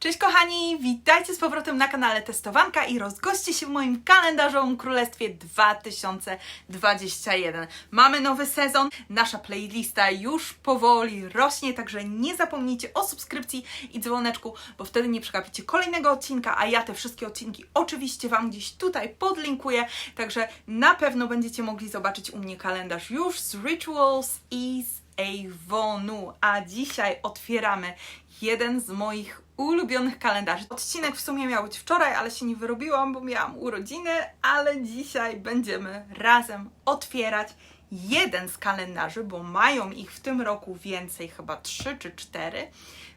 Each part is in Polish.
Cześć kochani, witajcie z powrotem na kanale Testowanka i rozgoście się w moim kalendarzowym królestwie 2021. Mamy nowy sezon, nasza playlista już powoli rośnie, także nie zapomnijcie o subskrypcji i dzwoneczku, bo wtedy nie przegapicie kolejnego odcinka, a ja te wszystkie odcinki oczywiście Wam gdzieś tutaj podlinkuję, także na pewno będziecie mogli zobaczyć u mnie kalendarz już z Rituals i z Avonu, a dzisiaj otwieramy jeden z moich ulubionych kalendarzy. Odcinek w sumie miał być wczoraj, ale się nie wyrobiłam, bo miałam urodziny, ale dzisiaj będziemy razem otwierać jeden z kalendarzy, bo mają ich w tym roku więcej, chyba trzy czy cztery.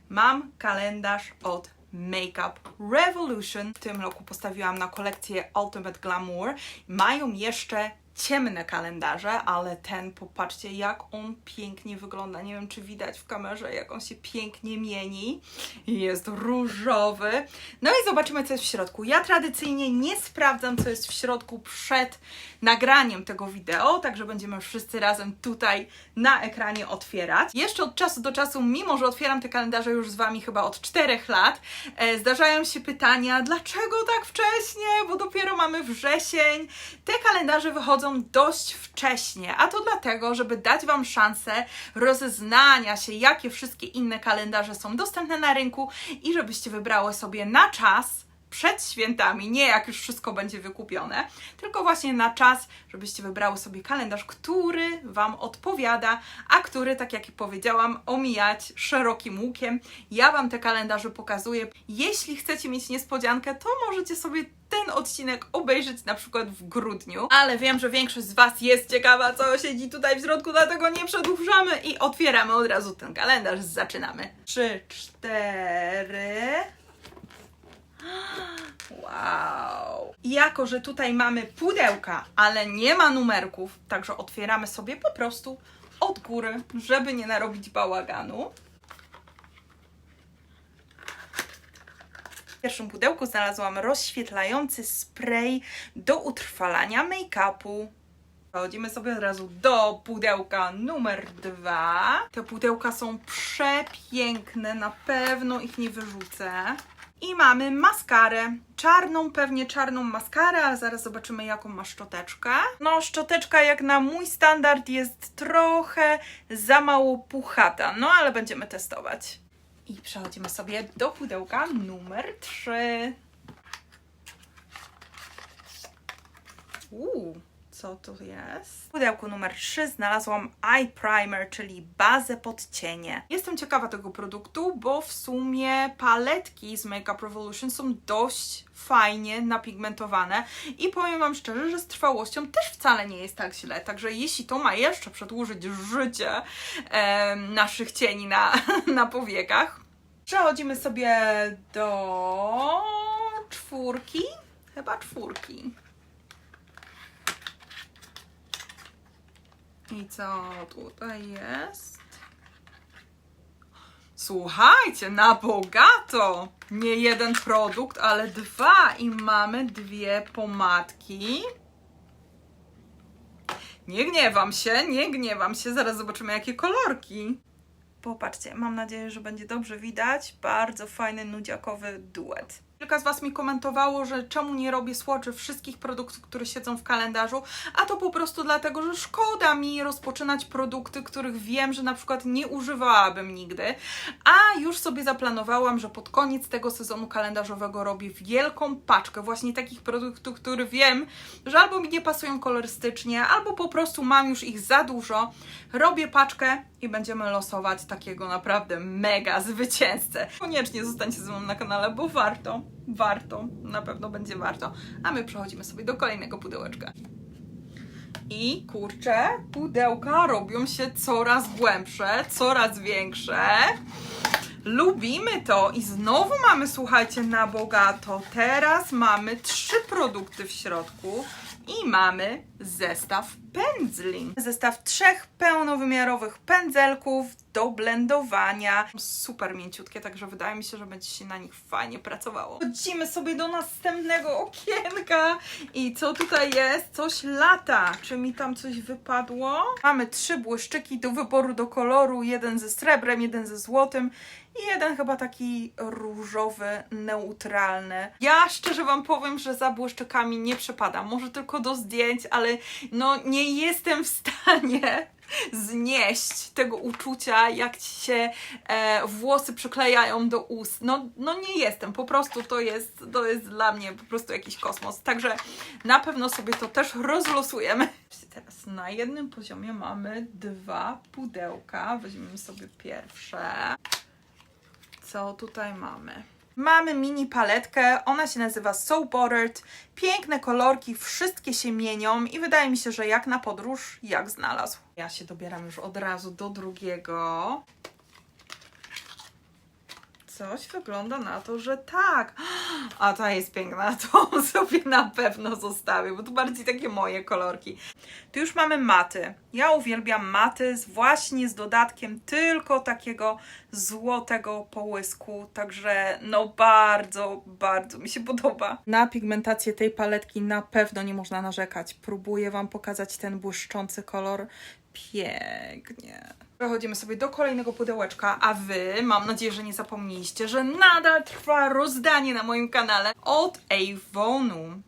Mam kalendarz od Makeup Revolution. W tym roku postawiłam na kolekcję Ultimate Glamour. Mają jeszcze ciemne kalendarze, ale ten, popatrzcie, jak on pięknie wygląda. Nie wiem, czy widać w kamerze, jak on się pięknie mieni. Jest różowy. No i zobaczymy, co jest w środku. Ja tradycyjnie nie sprawdzam, co jest w środku przed nagraniem tego wideo, także będziemy wszyscy razem tutaj na ekranie otwierać. Jeszcze od czasu do czasu, mimo że otwieram te kalendarze już z Wami chyba od 4 lat, e, zdarzają się pytania, dlaczego tak wcześnie, bo dopiero mamy wrzesień. Te kalendarze wychodzą dość wcześnie, a to dlatego, żeby dać Wam szansę rozeznania się, jakie wszystkie inne kalendarze są dostępne na rynku i żebyście wybrały sobie na czas przed świętami, nie jak już wszystko będzie wykupione, tylko właśnie na czas, żebyście wybrały sobie kalendarz, który Wam odpowiada, a który, tak jak powiedziałam, omijać szerokim łukiem. Ja Wam te kalendarze pokazuję. Jeśli chcecie mieć niespodziankę, to możecie sobie ten odcinek obejrzeć na przykład w grudniu, ale wiem, że większość z Was jest ciekawa, co siedzi tutaj w środku, dlatego nie przedłużamy i otwieramy od razu ten kalendarz. Zaczynamy. Trzy, cztery. Wow. Jako, że tutaj mamy pudełka, ale nie ma numerków, także otwieramy sobie po prostu od góry, żeby nie narobić bałaganu. W pierwszym pudełku znalazłam rozświetlający spray do utrwalania make-upu. Przechodzimy sobie od razu do pudełka numer dwa. Te pudełka są przepiękne, na pewno ich nie wyrzucę. I mamy maskarę. Czarną, pewnie czarną maskarę, ale zaraz zobaczymy, jaką ma szczoteczkę. No, szczoteczka jak na mój standard jest trochę za mało puchata, no ale będziemy testować. I przechodzimy sobie do pudełka numer 3. Uuu, co to jest? W pudełku numer 3 znalazłam eye primer, czyli bazę pod cienie. Jestem ciekawa tego produktu, bo w sumie paletki z Makeup Revolution są dość fajnie napigmentowane i powiem Wam szczerze, że z trwałością też wcale nie jest tak źle. Także jeśli to ma jeszcze przedłużyć życie em, naszych cieni na, na powiekach, przechodzimy sobie do czwórki. Chyba czwórki. I co tutaj jest? Słuchajcie, na bogato! Nie jeden produkt, ale dwa. I mamy dwie pomadki. Nie gniewam się, nie gniewam się. Zaraz zobaczymy, jakie kolorki. Popatrzcie, mam nadzieję, że będzie dobrze widać. Bardzo fajny, nudziakowy duet. Kilka z Was mi komentowało, że czemu nie robię swatchy wszystkich produktów, które siedzą w kalendarzu, a to po prostu dlatego, że szkoda mi rozpoczynać produkty, których wiem, że na przykład nie używałabym nigdy, a już sobie zaplanowałam, że pod koniec tego sezonu kalendarzowego robię wielką paczkę właśnie takich produktów, które wiem, że albo mi nie pasują kolorystycznie, albo po prostu mam już ich za dużo. Robię paczkę i będziemy losować takiego naprawdę mega zwycięzcę. Koniecznie zostańcie ze mną na kanale, bo warto, warto, na pewno będzie warto. A my przechodzimy sobie do kolejnego pudełeczka. I kurczę, pudełka robią się coraz głębsze, coraz większe. Lubimy to i znowu mamy, słuchajcie, na bogato. Teraz mamy trzy produkty w środku. I mamy zestaw pędzli. Zestaw trzech pełnowymiarowych pędzelków do blendowania. Super mięciutkie, także wydaje mi się, że będzie się na nich fajnie pracowało. Chodzimy sobie do następnego okienka. I co tutaj jest? Coś lata. Czy mi tam coś wypadło? Mamy trzy błyszczyki do wyboru do koloru. Jeden ze srebrem, jeden ze złotym i jeden chyba taki różowy, neutralny. Ja szczerze Wam powiem, że za błyszczykami nie przepadam. Może tylko do zdjęć, ale no nie jestem w stanie znieść tego uczucia, jak ci się e, włosy przyklejają do ust. No, no nie jestem, po prostu to jest, to jest dla mnie po prostu jakiś kosmos. Także na pewno sobie to też rozlosujemy. Teraz na jednym poziomie mamy dwa pudełka. Weźmiemy sobie pierwsze. Co tutaj mamy? Mamy mini paletkę, ona się nazywa So Bordered. Piękne kolorki, wszystkie się mienią i wydaje mi się, że jak na podróż, jak znalazł. Ja się dobieram już od razu do drugiego. Coś wygląda na to, że tak. A ta jest piękna, to sobie na pewno zostawię, bo to bardziej takie moje kolorki. Tu już mamy maty. Ja uwielbiam maty z, właśnie z dodatkiem tylko takiego złotego połysku, także no bardzo, bardzo mi się podoba. Na pigmentację tej paletki na pewno nie można narzekać. Próbuję Wam pokazać ten błyszczący kolor. Pięknie. Przechodzimy sobie do kolejnego pudełeczka, a Wy, mam nadzieję, że nie zapomnieliście, że nadal trwa rozdanie na moim kanale od Avonu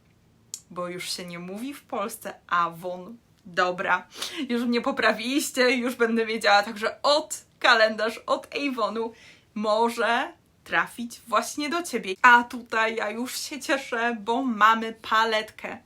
bo już się nie mówi w Polsce Avon. Dobra, już mnie poprawiliście, już będę wiedziała, także od kalendarz od Avonu może trafić właśnie do Ciebie. A tutaj ja już się cieszę, bo mamy paletkę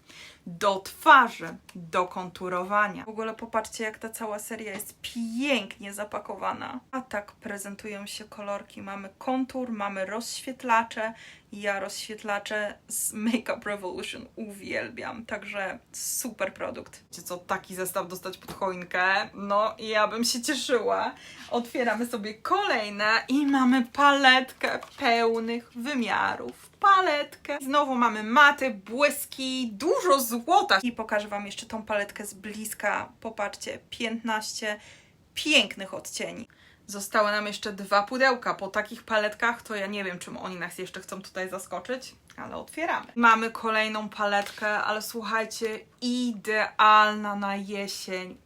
do twarzy, do konturowania. W ogóle popatrzcie, jak ta cała seria jest pięknie zapakowana. A tak prezentują się kolorki. Mamy kontur, mamy rozświetlacze. Ja rozświetlacze z Makeup Revolution uwielbiam, także super produkt. Wiecie co, taki zestaw dostać pod choinkę? No, ja bym się cieszyła. Otwieramy sobie kolejne i mamy paletkę pełnych wymiarów. Paletkę. Znowu mamy maty, błyski, dużo złota. I pokażę Wam jeszcze tą paletkę z bliska. Popatrzcie, 15 pięknych odcieni. Zostały nam jeszcze dwa pudełka. Po takich paletkach to ja nie wiem, czym oni nas jeszcze chcą tutaj zaskoczyć, ale otwieramy. Mamy kolejną paletkę, ale słuchajcie, idealna na jesień.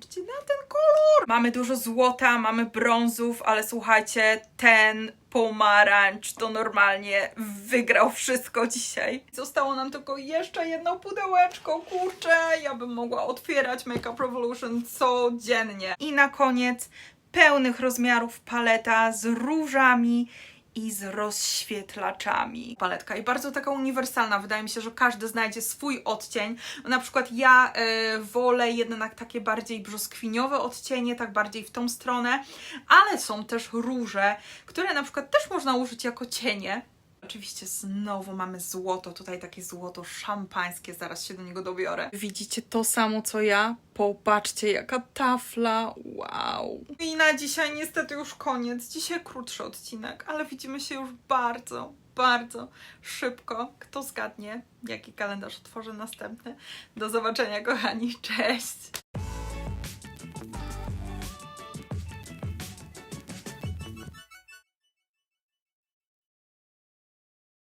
Wow, popatrzcie na ten kolor! Mamy dużo złota, mamy brązów, ale słuchajcie, ten pomarańcz to normalnie wygrał wszystko dzisiaj. Zostało nam tylko jeszcze jedno pudełeczko, kurczę, ja bym mogła otwierać Makeup Revolution codziennie. I na koniec pełnych rozmiarów paleta z różami i z rozświetlaczami. Paletka i bardzo taka uniwersalna. Wydaje mi się, że każdy znajdzie swój odcień. Na przykład ja e, wolę jednak takie bardziej brzoskwiniowe odcienie, tak bardziej w tą stronę, ale są też róże, które na przykład też można użyć jako cienie. Oczywiście znowu mamy złoto, tutaj takie złoto szampańskie, zaraz się do niego dobiorę. Widzicie to samo co ja? Popatrzcie jaka tafla, wow. I na dzisiaj niestety już koniec, dzisiaj krótszy odcinek, ale widzimy się już bardzo, bardzo szybko. Kto zgadnie, jaki kalendarz otworzę następny. Do zobaczenia kochani, cześć!